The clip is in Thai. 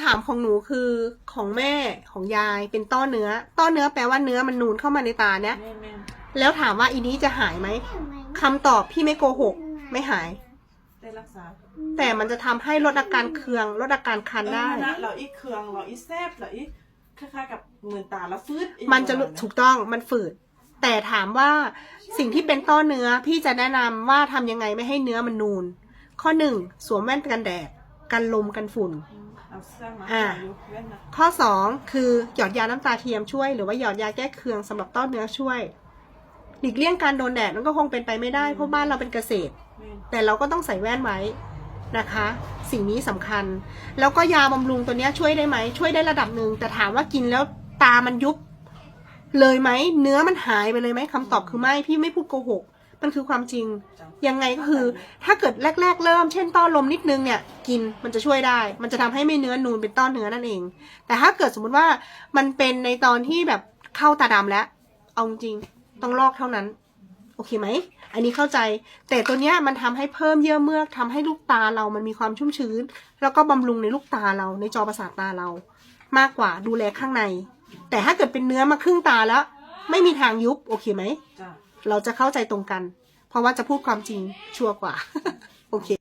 ถามของหนูคือของแม่ของยายเป็นต้อเนื้อ ต้อเนื้อแปลว่าเนื้อมันนูนเข้ามาในตาเนี้ยแม่แม่แล้วถามว่าอีนี้จะหายไหมคำตอบพี่ไม่โกหก ไม่หาย ได้รักษาแต่มันจะทำให้ลดอาการเคืองลดอาการคันได้ เออนะเราอีกเครื่องเราอีแซบเราอีคล้ายๆกับเหมือนตาแล้วฟืดอีกมันจะหรู้อยถูกต้องมันฝืด แต่ถามว่าสิ่งที่เป็นต้อเนื้อพี่จะแนะนำว่าทำยังไงไม่ให้เนื้อมันนูน ข้อหนึ่งสวมแว่นกันแดดกันลมกันฝุ่น อื มเอาเสื้อมาอ่าอยู่เว้นนะข้อ 2 คือหยอดยาน้ำตาเทียมช่วย หรือว่าหยอดยาแก้เคืองสำหรับต้อเนื้อช่วย หลีกเลี่ยงการโดนแดดมันก็คงเป็นไปไม่ได้เพราะบ้านเราเป็นเกษตรแม่แต่เราก็ต้องใส่แว่นไว้นะคะ สิ่งนี้สำคัญ แล้วก็ยาบำรุงตัวเนี้ยช่วยได้ไหมช่วยได้ระดับหนึ่งแต่ถามว่ากินแล้วตามันยุบเลยไหมเนื้อมันหายไปเลยไหมคำตอบคือไม่พี่ไม่พูดโกหกมันคือความจริงจังยังไงก็คือ ถ้าเกิดแรก ๆ เริ่ม เช่นต้อลมนิดนึงเนี่ย กินมันจะช่วยได้ มันจะทำให้ไม่เนื้อนูนเป็นต้อเนื้อนั่นเอง แต่ถ้าเกิดสมมุติว่ามันเป็นในตอนที่แบบเข้าตาดำแล้ว เอาจริงต้องลอกเท่านั้น โอเคไหม อันนี้เข้าใจ แต่ตัวเนี้ยมันทำให้เพิ่มเยื่อเมือกทำให้ลูกตาเรามันมีความชุ่มชื้น แล้วก็บำรุงในลูกตาเราในจอประสาทตาเรา มากกว่าดูแลข้างใน แต่ถ้าเกิดเป็นเนื้อมาครึ่งตาแล้ว ไม่มีทางยุบโอเคไหมจ้ะเราจะเข้าใจตรงกัน เพราะว่าจะพูดความจริงชัวร์กว่า โอเค